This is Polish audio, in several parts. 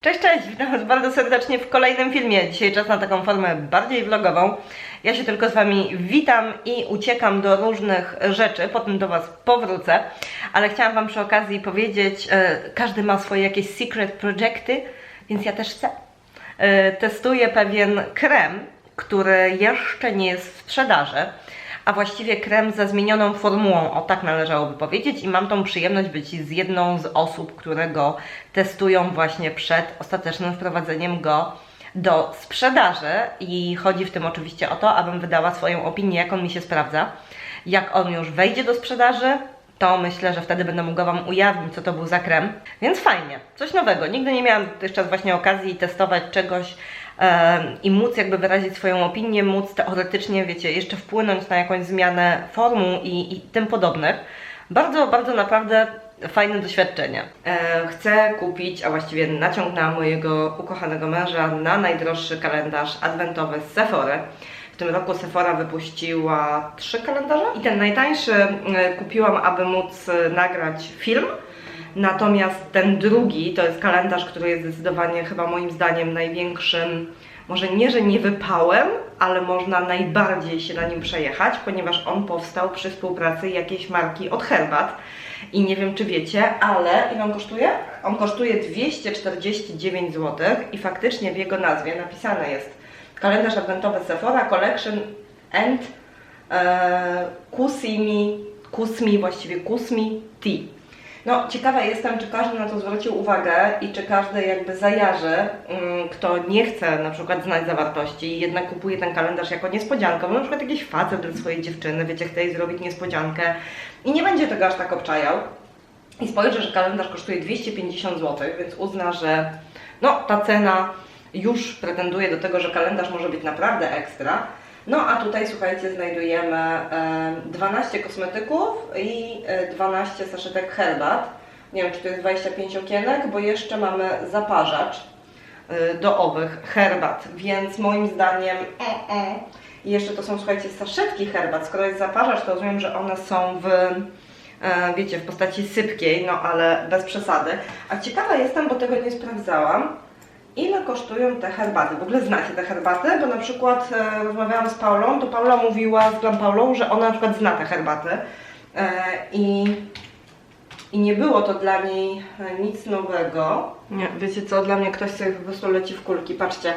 Cześć, cześć, witam Was bardzo serdecznie w kolejnym filmie. Dzisiaj czas na taką formę bardziej vlogową. Ja się tylko z Wami witam i uciekam do różnych rzeczy, potem do Was powrócę, ale chciałam Wam przy okazji powiedzieć, e, każdy ma swoje jakieś secret projekty, więc ja też chcę. E, testuję pewien krem, który jeszcze nie jest w sprzedaży, a właściwie krem ze zmienioną formułą, o tak należałoby powiedzieć i mam tą przyjemność być z jedną z osób, które go testują właśnie przed ostatecznym wprowadzeniem go do sprzedaży i chodzi w tym oczywiście o to, abym wydała swoją opinię, jak on mi się sprawdza. Jak on już wejdzie do sprzedaży, to myślę, że wtedy będę mogła Wam ujawnić, co to był za krem. Więc fajnie, coś nowego. Nigdy nie miałam dotychczas właśnie okazji testować czegoś i móc jakby wyrazić swoją opinię, móc teoretycznie, wiecie, jeszcze wpłynąć na jakąś zmianę formuł i, i tym podobnych. Bardzo, bardzo naprawdę fajne doświadczenie. E, chcę kupić, a właściwie naciągnęłam mojego ukochanego męża na najdroższy kalendarz adwentowy z Sephory. W tym roku Sephora wypuściła trzy kalendarze i ten najtańszy e, kupiłam, aby móc e, nagrać film. Natomiast ten drugi to jest kalendarz, który jest zdecydowanie chyba moim zdaniem największym, może nie, że nie wypałem, ale można najbardziej się na nim przejechać, ponieważ on powstał przy współpracy jakiejś marki od herbat. I nie wiem, czy wiecie, ale ile on kosztuje? On kosztuje 249 zł i faktycznie w jego nazwie napisane jest kalendarz adwentowy Sephora Collection and e, Kusimi, Kusmi, właściwie Kusmi Tea. No, ciekawa jestem, czy każdy na to zwrócił uwagę i czy każdy jakby zajarzy, mm, kto nie chce na przykład znać zawartości i jednak kupuje ten kalendarz jako niespodziankę, bo na przykład jakiś facet dla swojej dziewczyny, wiecie, chce jej zrobić niespodziankę i nie będzie tego aż tak obczajał i spojrzy, że kalendarz kosztuje 250 zł, więc uzna, że no, ta cena już pretenduje do tego, że kalendarz może być naprawdę ekstra. No a tutaj słuchajcie, znajdujemy e, 12 kosmetyków i e, 12 saszetek herbat. Nie wiem, czy to jest 25 okienek, bo jeszcze mamy zaparzacz e, do owych herbat, więc moim zdaniem e, e. I jeszcze to są, słuchajcie, saszetki herbat. Skoro jest zaparzacz, to rozumiem, że one są w e, wiecie, w postaci sypkiej, no ale bez przesady. A ciekawa jestem, bo tego nie sprawdzałam, ile kosztują te herbaty. W ogóle znacie te herbaty? Bo na przykład e, rozmawiałam z Paulą, to Paula mówiła z Glam Paulą, że ona na przykład zna te herbaty e, i, i nie było to dla niej e, nic nowego. Nie, wiecie co, dla mnie ktoś sobie po prostu leci w kulki. Patrzcie,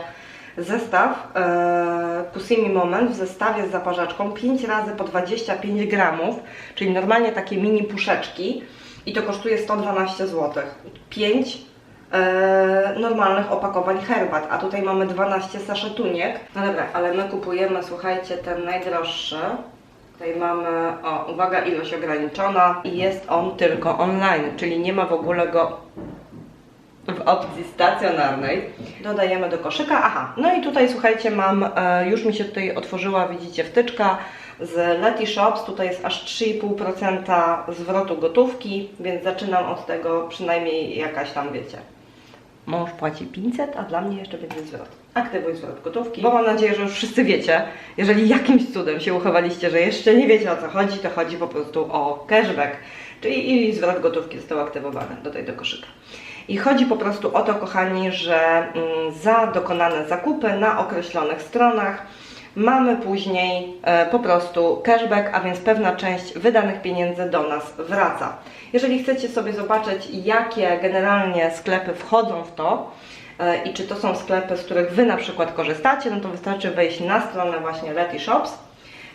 zestaw e, Kusimi Moment w zestawie z zaparzaczką 5 razy po 25 gramów, czyli normalnie takie mini puszeczki i to kosztuje 112 zł. 5 e, normalnych opakowań herbat, a tutaj mamy 12 saszetuniek. No dobra, ale my kupujemy, słuchajcie, ten najdroższy. Tutaj mamy, o, uwaga, ilość ograniczona i jest on tylko online, czyli nie ma w ogóle go w opcji stacjonarnej. Dodajemy do koszyka. Aha, no i tutaj słuchajcie, mam, e, już mi się tutaj otworzyła, widzicie, wtyczka z Leti Shops. Tutaj jest aż 3,5% zwrotu gotówki, więc zaczynam od tego przynajmniej jakaś tam, wiecie. Mąż płaci 500, a dla mnie jeszcze będzie zwrot. Aktywuj zwrot gotówki, bo mam nadzieję, że już wszyscy wiecie. Jeżeli jakimś cudem się uchowaliście, że jeszcze nie wiecie o co chodzi, to chodzi po prostu o cashback, czyli i zwrot gotówki został aktywowany tutaj do koszyka. I chodzi po prostu o to, kochani, że mm, za dokonane zakupy na określonych stronach mamy później e, po prostu cashback, a więc pewna część wydanych pieniędzy do nas wraca. Jeżeli chcecie sobie zobaczyć, jakie generalnie sklepy wchodzą w to, e, i czy to są sklepy, z których Wy na przykład korzystacie, no to wystarczy wejść na stronę właśnie Leti Shops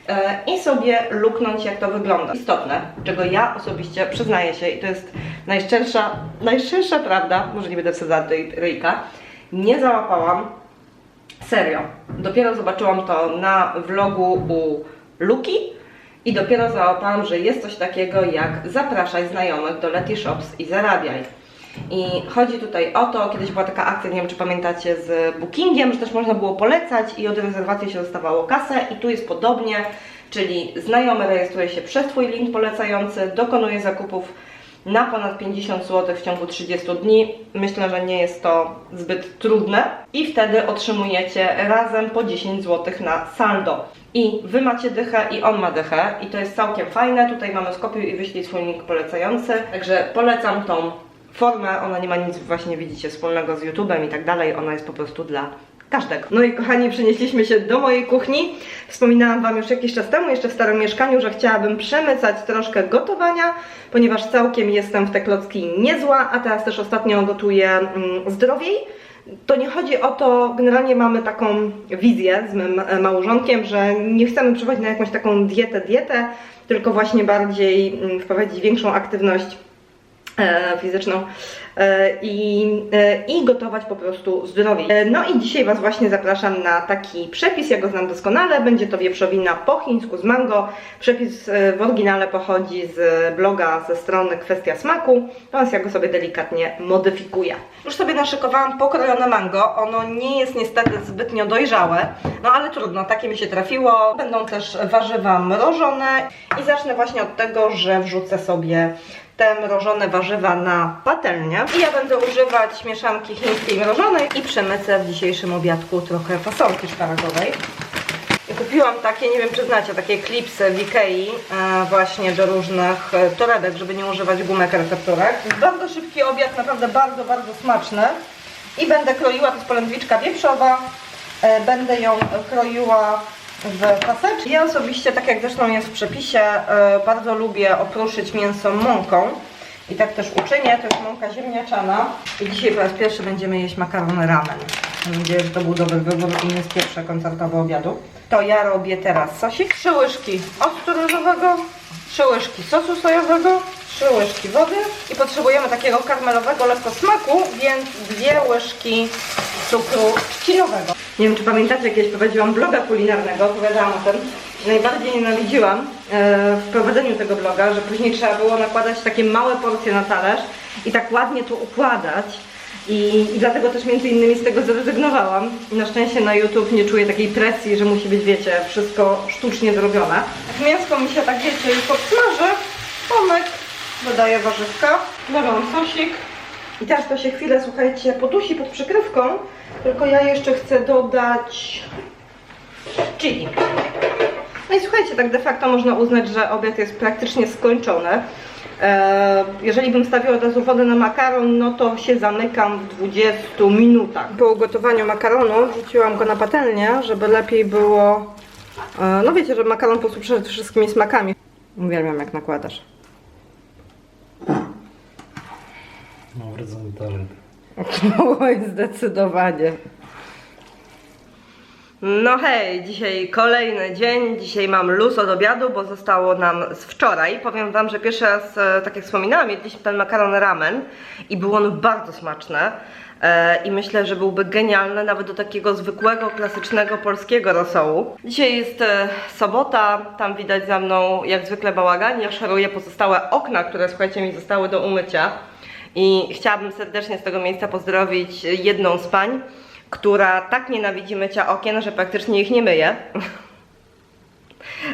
e, i sobie luknąć, jak to wygląda. Istotne, czego ja osobiście przyznaję się, i to jest najszczersza, najszczersza prawda, może nie będę tutaj ryjka, nie załapałam Serio. Dopiero zobaczyłam to na vlogu u Luki i dopiero załapałam, że jest coś takiego jak zapraszaj znajomych do Leti Shops i zarabiaj. I chodzi tutaj o to, kiedyś była taka akcja, nie wiem czy pamiętacie, z bookingiem, że też można było polecać i od rezerwacji się dostawało kasę i tu jest podobnie, czyli znajomy rejestruje się przez Twój link polecający, dokonuje zakupów na ponad 50 zł w ciągu 30 dni. Myślę, że nie jest to zbyt trudne i wtedy otrzymujecie razem po 10 zł na saldo. I Wy macie dychę i on ma dychę i to jest całkiem fajne. Tutaj mamy skopiuj i wyślij swój link polecający. Także polecam tą formę, ona nie ma nic właśnie, widzicie, wspólnego z YouTube'em i tak dalej, ona jest po prostu dla każdego. No i kochani, przenieśliśmy się do mojej kuchni. Wspominałam Wam już jakiś czas temu, jeszcze w starym mieszkaniu, że chciałabym przemycać troszkę gotowania, ponieważ całkiem jestem w te klocki niezła, a teraz też ostatnio gotuję mm, zdrowiej. To nie chodzi o to, generalnie mamy taką wizję z moim e, małżonkiem, że nie chcemy przechodzić na jakąś taką dietę, dietę, tylko właśnie bardziej mm, wprowadzić większą aktywność fizyczną e, i, e, i gotować po prostu zdrowiej. E, No i dzisiaj Was właśnie zapraszam na taki przepis, ja go znam doskonale, będzie to wieprzowina po chińsku z mango. Przepis e, w oryginale pochodzi z bloga ze strony Kwestia Smaku, natomiast ja go sobie delikatnie modyfikuję. Już sobie naszykowałam pokrojone mango, ono nie jest niestety zbytnio dojrzałe, no ale trudno, takie mi się trafiło. Będą też warzywa mrożone i zacznę właśnie od tego, że wrzucę sobie te mrożone warzywa na patelnię. I ja będę używać mieszanki chińskiej mrożonej i przemycę w dzisiejszym obiadku trochę fasolki szparagowej. Kupiłam takie, nie wiem czy znacie, takie klipsy w Ikei e, właśnie do różnych e, torebek, żeby nie używać gumek recepturek. Bardzo szybki obiad, naprawdę bardzo, bardzo smaczny. I będę kroiła, to jest polędwiczka wieprzowa. E, będę ją kroiła w paseczki. Ja osobiście, tak jak zresztą jest w przepisie, e, bardzo lubię opruszyć mięso mąką. I tak też uczynię, to jest mąka ziemniaczana. I dzisiaj po raz pierwszy będziemy jeść makarony ramen. Mam nadzieję, że to był dobry wybór i nie spieprzę koncertowo obiadu. To ja robię teraz sosik. Trzy łyżki octu trzy łyżki sosu sojowego, trzy łyżki wody i potrzebujemy takiego karmelowego lekko smaku, więc dwie łyżki cukru trzcinowego. Nie wiem, czy pamiętacie, kiedyś prowadziłam bloga kulinarnego, opowiadałam o tym, najbardziej nienawidziłam e, w prowadzeniu tego bloga, że później trzeba było nakładać takie małe porcje na talerz i tak ładnie to układać. I, I dlatego też między innymi z tego zrezygnowałam. Na szczęście na YouTube nie czuję takiej presji, że musi być, wiecie, wszystko sztucznie zrobione. Jak mięsko mi się tak, wiecie, już podsmaży, Tomek dodaję warzywka, dodam sosik. I teraz to się chwilę, słuchajcie, podusi pod przykrywką, tylko ja jeszcze chcę dodać chili. No i słuchajcie, tak de facto można uznać, że obiad jest praktycznie skończony. E, Jeżeli bym stawiła od razu wodę na makaron, no to się zamykam w 20 minutach. Po ugotowaniu makaronu wrzuciłam go na patelnię, żeby lepiej było... e, No wiecie, że makaron po prostu przed wszystkimi smakami. Uwielbiam jak nakładasz. No, talent. Oj, zdecydowanie. No hej, dzisiaj kolejny dzień, dzisiaj mam luz od obiadu, bo zostało nam z wczoraj. Powiem Wam, że pierwszy raz, e, tak jak wspominałam, jedliśmy ten makaron ramen i był on bardzo smaczny. E, I myślę, że byłby genialny nawet do takiego zwykłego, klasycznego polskiego rosołu. Dzisiaj jest e, sobota, tam widać za mną jak zwykle bałagan. Ja szaruję pozostałe okna, które słuchajcie mi zostały do umycia. I chciałabym serdecznie z tego miejsca pozdrowić jedną z pań, która tak nienawidzi mycia okien, że praktycznie ich nie myje.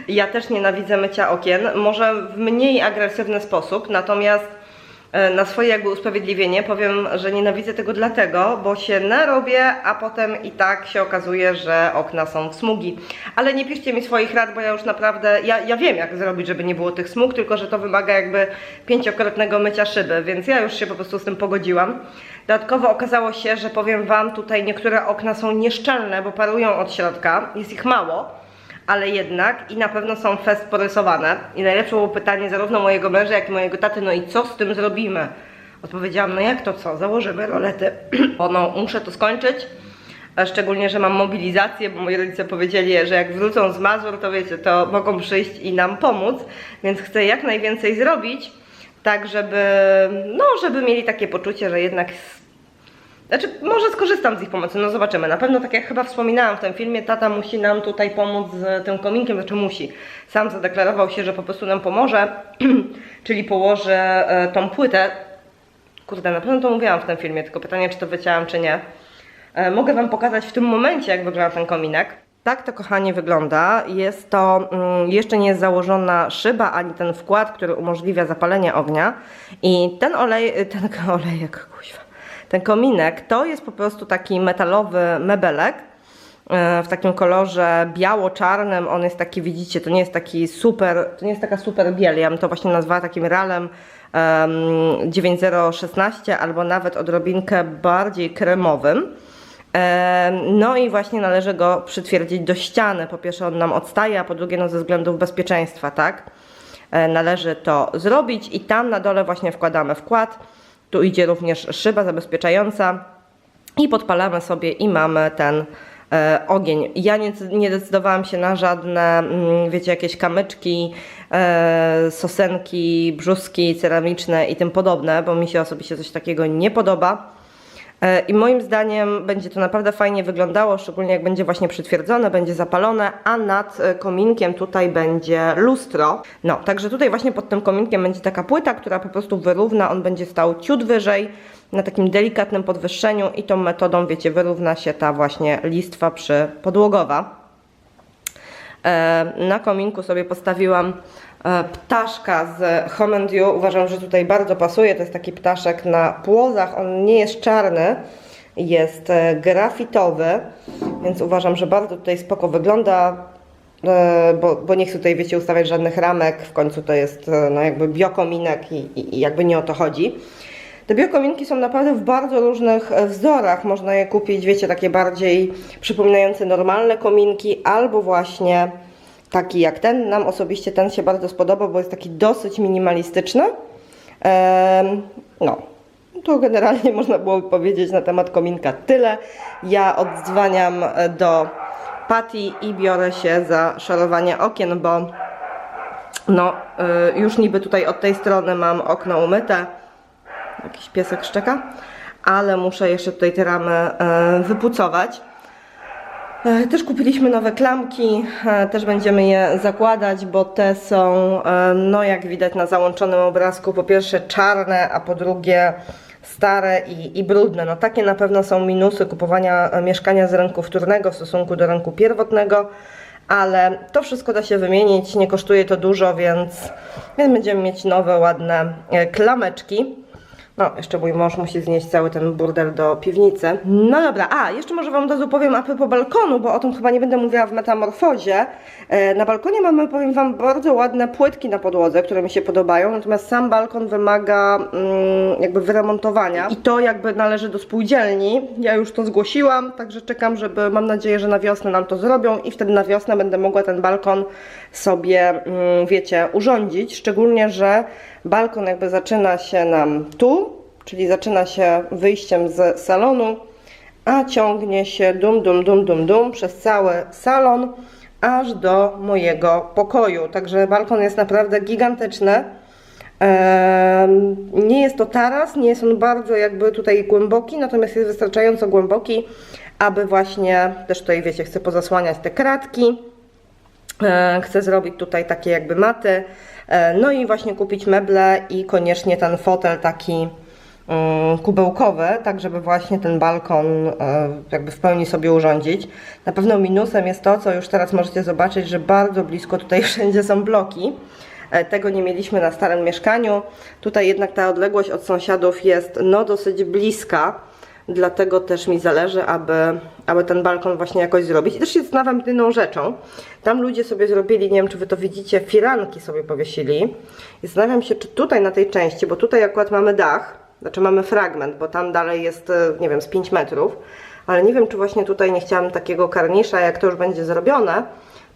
Ja też nienawidzę mycia okien, może w mniej agresywny sposób, natomiast na swoje jakby usprawiedliwienie powiem, że nienawidzę tego dlatego, bo się narobię, a potem i tak się okazuje, że okna są w smugi. Ale nie piszcie mi swoich rad, bo ja już naprawdę, ja, ja wiem jak zrobić, żeby nie było tych smug, tylko że to wymaga jakby pięciokrotnego mycia szyby, więc ja już się po prostu z tym pogodziłam. Dodatkowo okazało się, że powiem Wam, tutaj niektóre okna są nieszczelne, bo parują od środka, jest ich mało ale jednak i na pewno są fest porysowane. I najlepsze było pytanie zarówno mojego męża, jak i mojego taty, no i co z tym zrobimy? Odpowiedziałam, no jak to co, założymy rolety. o no, muszę to skończyć, szczególnie, że mam mobilizację, bo moi rodzice powiedzieli, że jak wrócą z Mazur, to wiecie, to mogą przyjść i nam pomóc, więc chcę jak najwięcej zrobić, tak żeby, no, żeby mieli takie poczucie, że jednak znaczy, może skorzystam z ich pomocy, no zobaczymy. Na pewno, tak jak chyba wspominałam w tym filmie, tata musi nam tutaj pomóc z tym kominkiem, znaczy musi. Sam zadeklarował się, że po prostu nam pomoże, czyli położy e, tą płytę. Kurde, na pewno to mówiłam w tym filmie, tylko pytanie, czy to wycięłam, czy nie. E, mogę Wam pokazać w tym momencie, jak wygląda ten kominek. Tak to, kochanie, wygląda. Jest to, mm, jeszcze nie jest założona szyba, ani ten wkład, który umożliwia zapalenie ognia. I ten olej, ten olejek, kuźwa, ten kominek to jest po prostu taki metalowy mebelek e, w takim kolorze biało-czarnym. On jest taki, widzicie, to nie jest taki super, to nie jest taka super biel. Ja bym to właśnie nazwała takim ralem em, 9016 albo nawet odrobinkę bardziej kremowym. Em, No i właśnie należy go przytwierdzić do ściany. Po pierwsze on nam odstaje, a po drugie no ze względów bezpieczeństwa, tak? E, Należy to zrobić i tam na dole właśnie wkładamy wkład. Tu idzie również szyba zabezpieczająca i podpalamy sobie i mamy ten e, ogień. Ja nie, nie decydowałam się na żadne, mm, wiecie, jakieś kamyczki, e, sosenki, brzuski ceramiczne i tym podobne, bo mi się osobiście coś takiego nie podoba. E, I moim zdaniem będzie to naprawdę fajnie wyglądało, szczególnie jak będzie właśnie przytwierdzone, będzie zapalone, a nad e, kominkiem tutaj będzie lustro. No, także tutaj właśnie pod tym kominkiem będzie taka płyta, która po prostu wyrówna, on będzie stał ciut wyżej, na takim delikatnym podwyższeniu i tą metodą, wiecie, wyrówna się ta właśnie listwa przypodłogowa. E, Na kominku sobie postawiłam ptaszka z Homendiu. Uważam, że tutaj bardzo pasuje. To jest taki ptaszek na płozach. On nie jest czarny, jest e, grafitowy, więc uważam, że bardzo tutaj spoko wygląda. e, Bo, bo nie chcę tutaj, wiecie, ustawiać żadnych ramek. W końcu to jest e, no, jakby biokominek i, i, i jakby nie o to chodzi. Te biokominki są naprawdę w bardzo różnych e, wzorach. Można je kupić, wiecie, takie bardziej przypominające normalne kominki, albo właśnie taki jak ten. Nam osobiście ten się bardzo spodobał, bo jest taki dosyć minimalistyczny. No, to generalnie można byłoby powiedzieć na temat kominka tyle. Ja oddzwaniam e, do Patty i biorę się za szorowanie okien, bo no, y, już niby tutaj od tej strony mam okno umyte. Jakiś piesek szczeka, ale muszę jeszcze tutaj te ramy e, wypucować. E, Też kupiliśmy nowe klamki, e, też będziemy je zakładać, bo te są, e, no jak widać na załączonym obrazku, po pierwsze czarne, a po drugie stare i, i brudne. No takie na pewno są minusy kupowania mieszkania z rynku wtórnego w stosunku do rynku pierwotnego, ale to wszystko da się wymienić, nie kosztuje to dużo, więc, więc będziemy mieć nowe, ładne klameczki. No, jeszcze mój mąż musi znieść cały ten burdel do piwnicy. No dobra, a jeszcze może Wam od razu powiem a propos balkonu, bo o tym chyba nie będę mówiła w metamorfozie. E, Na balkonie mamy, powiem Wam, bardzo ładne płytki na podłodze, które mi się podobają, natomiast sam balkon wymaga mm, jakby wyremontowania i to jakby należy do spółdzielni. Ja już to zgłosiłam, także czekam, żeby, mam nadzieję, że na wiosnę nam to zrobią i wtedy na wiosnę będę mogła ten balkon sobie, mm, wiecie, urządzić, szczególnie, że balkon jakby zaczyna się nam tu, czyli zaczyna się wyjściem z salonu, a ciągnie się dum, dum, dum, dum, dum przez cały salon, aż do mojego pokoju. Także balkon jest naprawdę gigantyczny. Nie jest to taras, nie jest on bardzo jakby tutaj głęboki, natomiast jest wystarczająco głęboki, aby właśnie, też tutaj wiecie, chcę pozasłaniać te kratki. E, Chcę zrobić tutaj takie jakby maty, no i właśnie kupić meble i koniecznie ten fotel taki mm, kubełkowy, tak żeby właśnie ten balkon e, jakby w pełni sobie urządzić. Na pewno minusem jest to, co już teraz możecie zobaczyć, że bardzo blisko tutaj wszędzie są bloki. E, Tego nie mieliśmy na starym mieszkaniu. Tutaj jednak ta odległość od sąsiadów jest no dosyć bliska. Dlatego też mi zależy, aby, aby ten balkon właśnie jakoś zrobić. I też się zastanawiam jedną rzeczą. Tam ludzie sobie zrobili, nie wiem czy wy to widzicie, firanki sobie powiesili. I zastanawiam się, czy tutaj na tej części, bo tutaj akurat mamy dach, znaczy mamy fragment, bo tam dalej jest, e, nie wiem, z 5 metrów. Ale nie wiem, czy właśnie tutaj nie chciałabym takiego karnisza, jak to już będzie zrobione,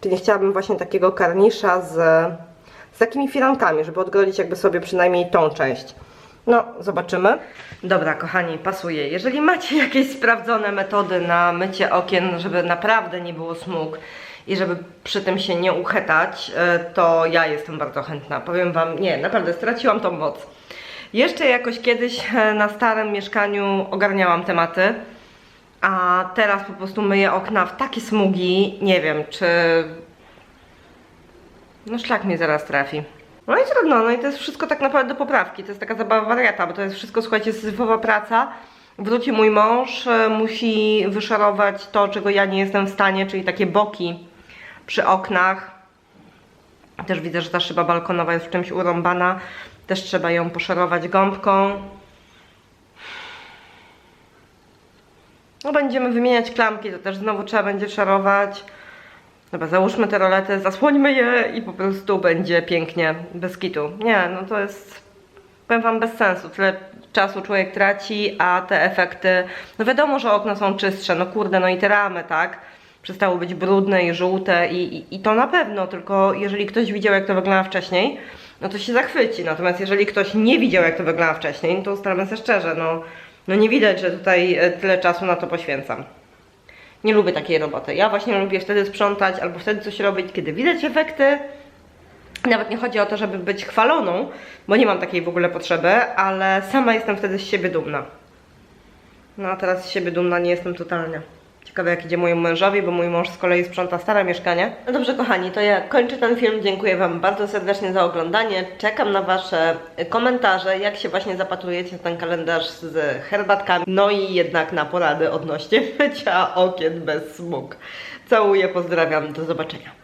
czy nie chciałabym właśnie takiego karnisza z, z takimi firankami, żeby odgrodzić jakby sobie przynajmniej tą część. No, zobaczymy. Dobra, kochani, pasuje. Jeżeli macie jakieś sprawdzone metody na mycie okien, żeby naprawdę nie było smug i żeby przy tym się nie uchetać, e, to ja jestem bardzo chętna. Powiem Wam, nie, naprawdę straciłam tą moc. Jeszcze jakoś kiedyś e, na starym mieszkaniu ogarniałam tematy, a teraz po prostu myję okna w takie smugi, nie wiem, czy... No szlak mnie zaraz trafi. No i trudno, no i to jest wszystko tak naprawdę do poprawki. To jest taka zabawa wariata, bo to jest wszystko, słuchajcie, syzyfowa praca. Wróci mój mąż, e, musi wyszarować to, czego ja nie jestem w stanie, czyli takie boki przy oknach. Też widzę, że ta szyba balkonowa jest w czymś urąbana. Też trzeba ją poszarować gąbką. No będziemy wymieniać klamki, to też znowu trzeba będzie szarować. Dobra, załóżmy te rolety, zasłońmy je i po prostu będzie pięknie, bez kitu. Nie, no to jest powiem Wam bez sensu, tyle czasu człowiek traci, a te efekty, no wiadomo, że okna są czystsze, no kurde, no i te ramy, tak? Przestały być brudne i żółte i, i, i to na pewno, tylko jeżeli ktoś widział jak to wygląda wcześniej, no to się zachwyci, natomiast jeżeli ktoś nie widział jak to wygląda wcześniej, no to ustalmy się szczerze, no, no nie widać, że tutaj e, tyle czasu na to poświęcam. Nie lubię takiej roboty. Ja właśnie lubię wtedy sprzątać albo wtedy coś robić, kiedy widać efekty, nawet nie chodzi o to, żeby być chwaloną, bo nie mam takiej w ogóle potrzeby, ale sama jestem wtedy z siebie dumna. No a teraz z siebie dumna nie jestem totalnie. Ciekawe jak idzie mojemu mężowi, bo mój mąż z kolei sprząta stare mieszkanie. No dobrze kochani, to ja kończę ten film. Dziękuję Wam bardzo serdecznie za oglądanie. Czekam na Wasze komentarze, jak się właśnie zapatrujecie w ten kalendarz z herbatkami. No i jednak na porady odnośnie mycia okien bez smug. Całuję, pozdrawiam, do zobaczenia.